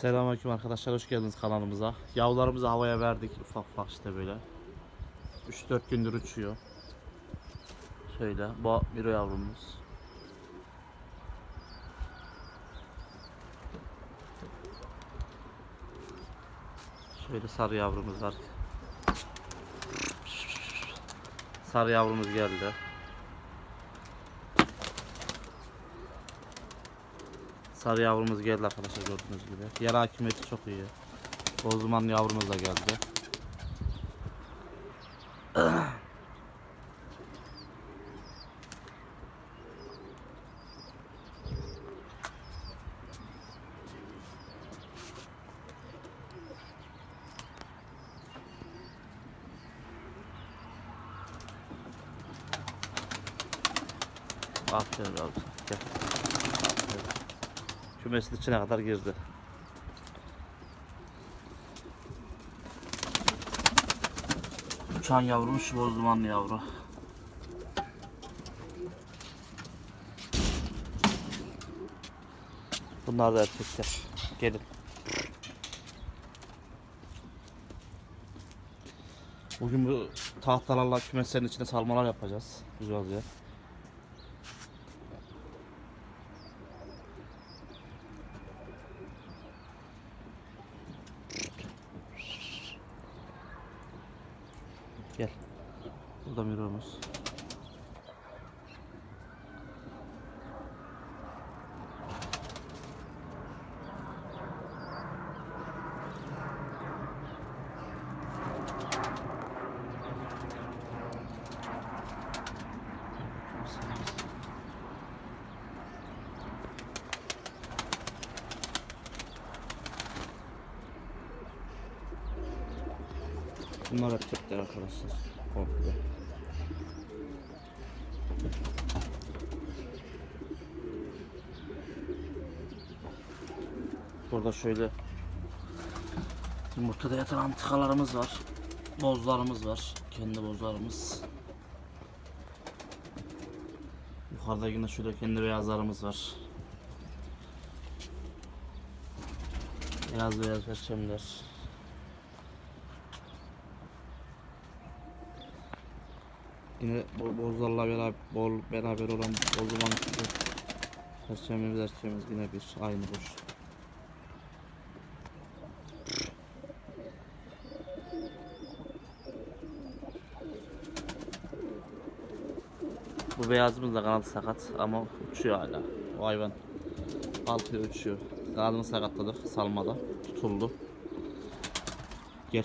Selamünaleyküm arkadaşlar hoş geldiniz kanalımıza. Yavrularımızı havaya verdik ufak ufak işte böyle. 3-4 gündür uçuyor. Şöyle bu bir yavrumuz. Şöyle sarı yavrumuz var. Sarı yavrumuz geldi. Sarı yavrumuz geldi arkadaşlar gördüğünüz gibi. Yer hakimiyeti çok iyi. Bozduman yavrumuz da geldi. Aferin yavrum. Gel. Kümesin içine kadar girdi. Uçan yavrum şu bozdumanlı yavru. Bunlar da erkekler. Gelin. Bugün bu tahtalarla kümeslerin içine salmalar yapacağız. Güzel güzel. Gel. Burada miromuz. Bunlar Türkler arkadaşlar. Komple. Burada şöyle yumurtada yatan antikalarımız var. Bozlarımız var. Kendi bozlarımız. Yukarıda yine şöyle kendi beyazlarımız var. Beyaz beyaz perçemler. Yine bo- bozlarla beraber, bol beraber olan bozulan perçemimiz erçemiz yine bir aynı kuş. Bu beyazımız da kanadı sakat ama uçuyor hala. O hayvan kalkıyor uçuyor. Kanadını sakatladık salmada tutuldu. Gel.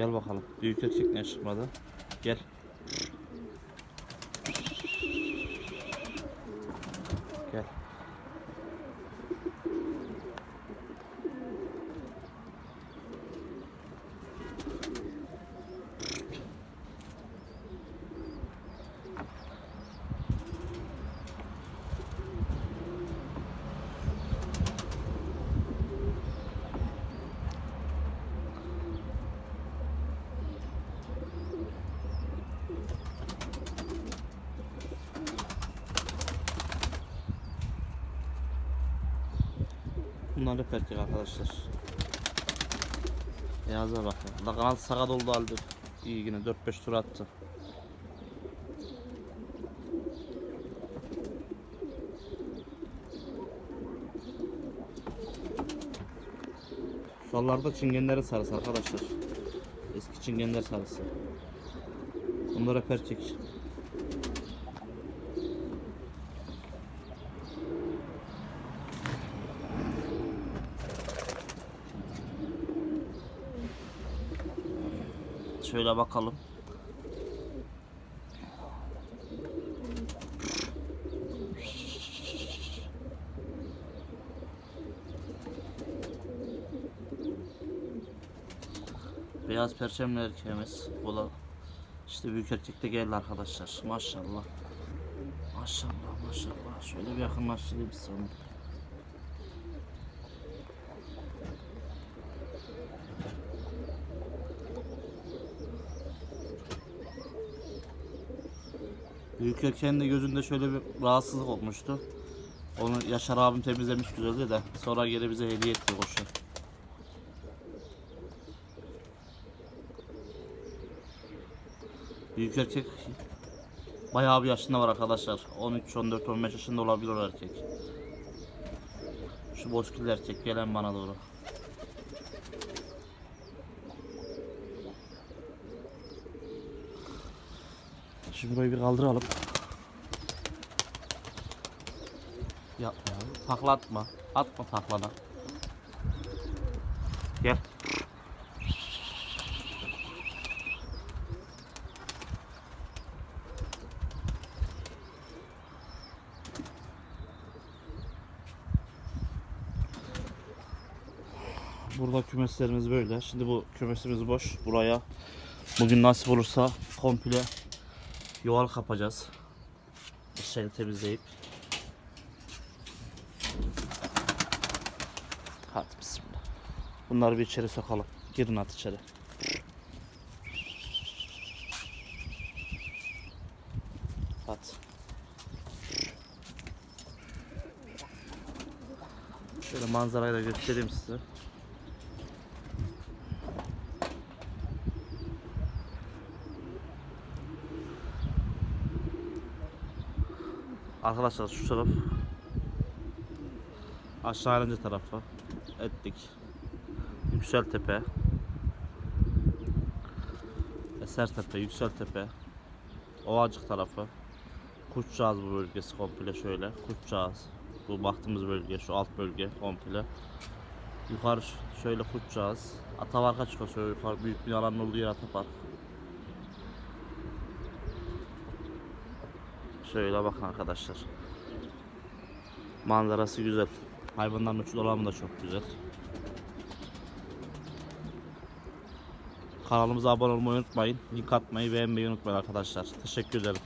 Gel bakalım. Büyük ne çıkmadı? Gel. Bunlar hep arkadaşlar. Beyaza bak ya. Da kanal sakat oldu halde. İyi yine 4-5 tur attı. Sallarda çingenlerin sarısı arkadaşlar. Eski çingenler sarısı. Bunlar hep erkek. Şöyle bakalım. Beyaz perçemli erkeğimiz. Bu da işte büyük erkekte geldi arkadaşlar. Maşallah. Maşallah maşallah. Şöyle bir yakınlaştırayım sana. Büyük erkeğin de gözünde şöyle bir rahatsızlık olmuştu. Onu Yaşar abim temizlemiş güzeldi de sonra geri bize hediye etti koşu. Büyük erkek bayağı bir yaşında var arkadaşlar. 13, 14, 15 yaşında olabilir o erkek. Şu bozkirli erkek gelen bana doğru. Şimdi burayı bir kaldıralım. Yapma ya. Takla atma. Atma. Gel. Burada kümeslerimiz böyle. Şimdi bu kümesimiz boş. Buraya bugün nasip olursa komple yuval kapacağız. İçeri temizleyip. Hadi bismillah. Bunları bir içeri sokalım. Girin at içeri. Hadi. Şöyle manzarayı da göstereyim size. Arkadaşlar şu taraf. Aşağı inince tarafı ettik. Yükseltepe Esertepe, Yükseltepe Ovacık tarafı. Kuşçağız bu bölgesi komple şöyle. Kuşçağız bu baktığımız bölge şu alt bölge komple. Yukarı şöyle Kuşçağız Atavarka çıkıyor şöyle yukarı büyük bir alanın olduğu yer Atapark Şöyle bakın arkadaşlar. Manzarası güzel. Hayvanların uçu dolamı da çok güzel. Kanalımıza abone olmayı unutmayın. Link atmayı beğenmeyi unutmayın arkadaşlar. Teşekkür ederim.